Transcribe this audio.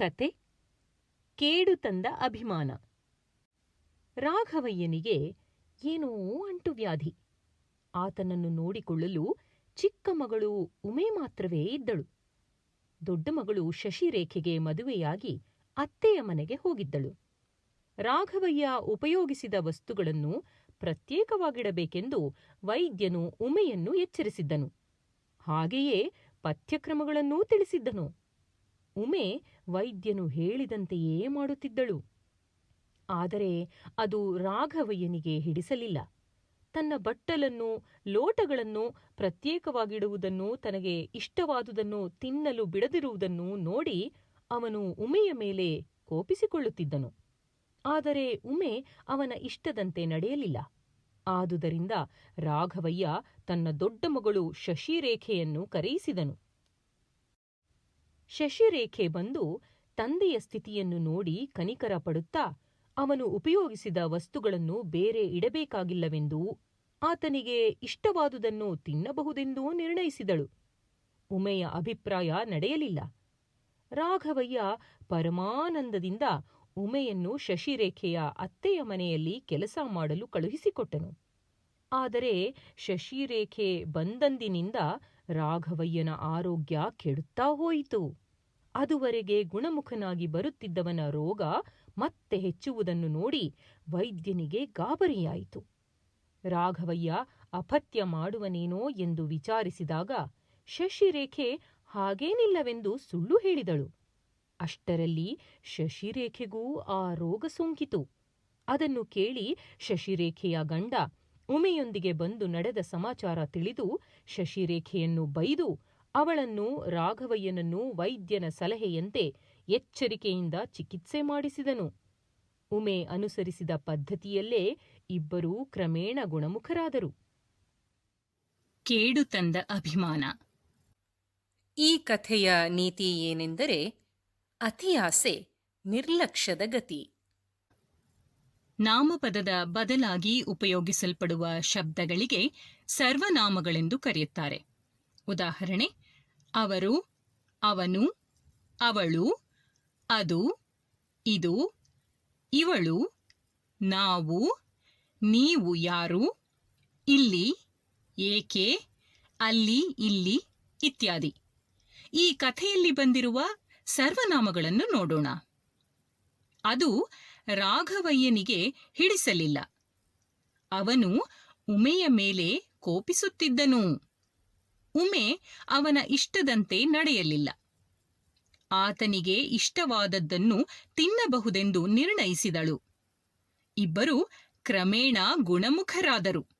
ಕತೆ, ಕೇಡು ತಂದ ಅಭಿಮಾನ. ರಾಘವಯ್ಯನಿಗೆ ಏನೋ ಅಂಟುವ್ಯಾಧಿ. ಆತನನ್ನು ನೋಡಿಕೊಳ್ಳಲು ಚಿಕ್ಕ ಮಗಳು ಉಮೆ ಮಾತ್ರವೇ ಇದ್ದಳು. ದೊಡ್ಡ ಮಗಳು ಶಶಿರೇಖೆಗೆ ಮದುವೆಯಾಗಿ ಅತ್ತೆಯ ಮನೆಗೆ ಹೋಗಿದ್ದಳು. ರಾಘವಯ್ಯ ಉಪಯೋಗಿಸಿದ ವಸ್ತುಗಳನ್ನು ಪ್ರತ್ಯೇಕವಾಗಿಡಬೇಕೆಂದು ವೈದ್ಯನು ಉಮೆಯನ್ನು ಎಚ್ಚರಿಸಿದ್ದನು. ಹಾಗೆಯೇ ಪಥ್ಯಕ್ರಮಗಳನ್ನೂ ತಿಳಿಸಿದ್ದನು. ಉಮೆ ವೈದ್ಯನು ಹೇಳಿದಂತೆಯೇ ಮಾಡುತ್ತಿದ್ದಳು. ಆದರೆ ಅದು ರಾಘವಯ್ಯನಿಗೆ ಹಿಡಿಸಲಿಲ್ಲ. ತನ್ನ ಬಟ್ಟಲನ್ನು ಲೋಟಗಳನ್ನು ಪ್ರತ್ಯೇಕವಾಗಿಡುವುದನ್ನು ತನಗೆ ಇಷ್ಟವಾದುದನ್ನು ತಿನ್ನಲು ಬಿಡದಿರುವುದನ್ನು ನೋಡಿ ಅವನು ಉಮೆಯ ಮೇಲೆ ಕೋಪಿಸಿಕೊಳ್ಳುತ್ತಿದ್ದನು. ಆದರೆ ಉಮೆ ಅವನ ಇಷ್ಟದಂತೆ ನಡೆಯಲಿಲ್ಲ. ಆದುದರಿಂದ ರಾಘವಯ್ಯ ತನ್ನ ದೊಡ್ಡ ಮಗಳು ಶಶಿರೇಖೆಯನ್ನು ಕರೆಯಿಸಿದನು. ಶಶಿರೇಖೆ ಬಂದು ತಂದೆಯ ಸ್ಥಿತಿಯನ್ನು ನೋಡಿ ಕನಿಕರ ಪಡುತ್ತಾ ಅವನು ಉಪಯೋಗಿಸಿದ ವಸ್ತುಗಳನ್ನು ಬೇರೆ ಇಡಬೇಕಾಗಿಲ್ಲವೆಂದೂ ಆತನಿಗೆ ಇಷ್ಟವಾದುದನ್ನು ತಿನ್ನಬಹುದೆಂದೂ ನಿರ್ಣಯಿಸಿದಳು. ಉಮೆಯ ಅಭಿಪ್ರಾಯ ನಡೆಯಲಿಲ್ಲ. ರಾಘವಯ್ಯ ಪರಮಾನಂದದಿಂದ ಉಮೆಯನ್ನು ಶಶಿರೇಖೆಯ ಅತ್ತೆಯ ಮನೆಯಲ್ಲಿ ಕೆಲಸ ಮಾಡಲು ಕಳುಹಿಸಿಕೊಟ್ಟನು. ಆದರೆ ಶಶಿರೇಖೆ ಬಂದಂದಿನಿಂದ ರಾಘವಯ್ಯನ ಆರೋಗ್ಯ ಕೆಡುತ್ತಾ ಹೋಯಿತು. ಅದುವರೆಗೆ ಗುಣಮುಖನಾಗಿ ಬರುತ್ತಿದ್ದವನ ರೋಗ ಮತ್ತೆ ಹೆಚ್ಚುವುದನ್ನು ನೋಡಿ ವೈದ್ಯನಿಗೆ ಗಾಬರಿಯಾಯಿತು. ರಾಘವಯ್ಯ, ಅಪಥ್ಯ ಮಾಡುವನೇನೋ ಎಂದು ವಿಚಾರಿಸಿದಾಗ ಶಶಿರೇಖೆ ಹಾಗೇನಿಲ್ಲವೆಂದು ಸುಳ್ಳು ಹೇಳಿದಳು. ಅಷ್ಟರಲ್ಲಿ ಶಶಿರೇಖೆಗೂ ಆ ರೋಗ ಸೋಂಕಿತು. ಅದನ್ನು ಕೇಳಿ ಶಶಿರೇಖೆಯ ಗಂಡ ಉಮೆಯೊಂದಿಗೆ ಬಂದು ನಡೆದ ಸಮಾಚಾರ ತಿಳಿದು ಶಶಿರೇಖೆಯನ್ನು ಬೈದು ಅವಳನ್ನು ರಾಘವಯ್ಯನನ್ನು ವೈದ್ಯನ ಸಲಹೆಯಂತೆ ಎಚ್ಚರಿಕೆಯಿಂದ ಚಿಕಿತ್ಸೆ ಮಾಡಿಸಿದನು. ಉಮೆ ಅನುಸರಿಸಿದ ಪದ್ಧತಿಯಲ್ಲೇ ಇಬ್ಬರೂ ಕ್ರಮೇಣ ಗುಣಮುಖರಾದರು. ಕೇಡು ತಂದ ಅಭಿಮಾನ. ಈ ಕಥೆಯ ನೀತಿ ಏನೆಂದರೆ ಅತಿಯಾಸೆ ನಿರ್ಲಕ್ಷ್ಯದ ಗತಿ. ನಾಮಪದದ ಬದಲಾಗಿ ಉಪಯೋಗಿಸಲ್ಪಡುವ ಶಬ್ದಗಳಿಗೆ ಸರ್ವನಾಮಗಳೆಂದು ಕರೆಯುತ್ತಾರೆ. ಉದಾಹರಣೆ, ಅವರು, ಅವನು, ಅವಳು, ಅದು, ಇದು, ಇವಳು, ನಾವು, ನೀವು ಯಾರು, ಇಲ್ಲಿ, ಏಕೆ, ಅಲ್ಲಿ, ಇಲ್ಲಿ ಇತ್ಯಾದಿ. ಈ ಕಥೆಯಲ್ಲಿ ಬಂದಿರುವ ಸರ್ವನಾಮಗಳನ್ನು ನೋಡೋಣ. ಅದು ರಾಘವಯ್ಯನಿಗೆ ಹಿಡಿಸಲಿಲ್ಲ. ಅವನು ಉಮೆಯ ಮೇಲೆ ಕೋಪಿಸುತ್ತಿದ್ದನು. ಉಮೆ ಅವನ ಇಷ್ಟದಂತೆ ನಡೆಯಲಿಲ್ಲ. ಆತನಿಗೆ ಇಷ್ಟವಾದದ್ದನ್ನು ತಿನ್ನಬಹುದೆಂದು ನಿರ್ಣಯಿಸಿದಳು. ಇಬ್ಬರು ಕ್ರಮೇಣ ಗುಣಮುಖರಾದರು.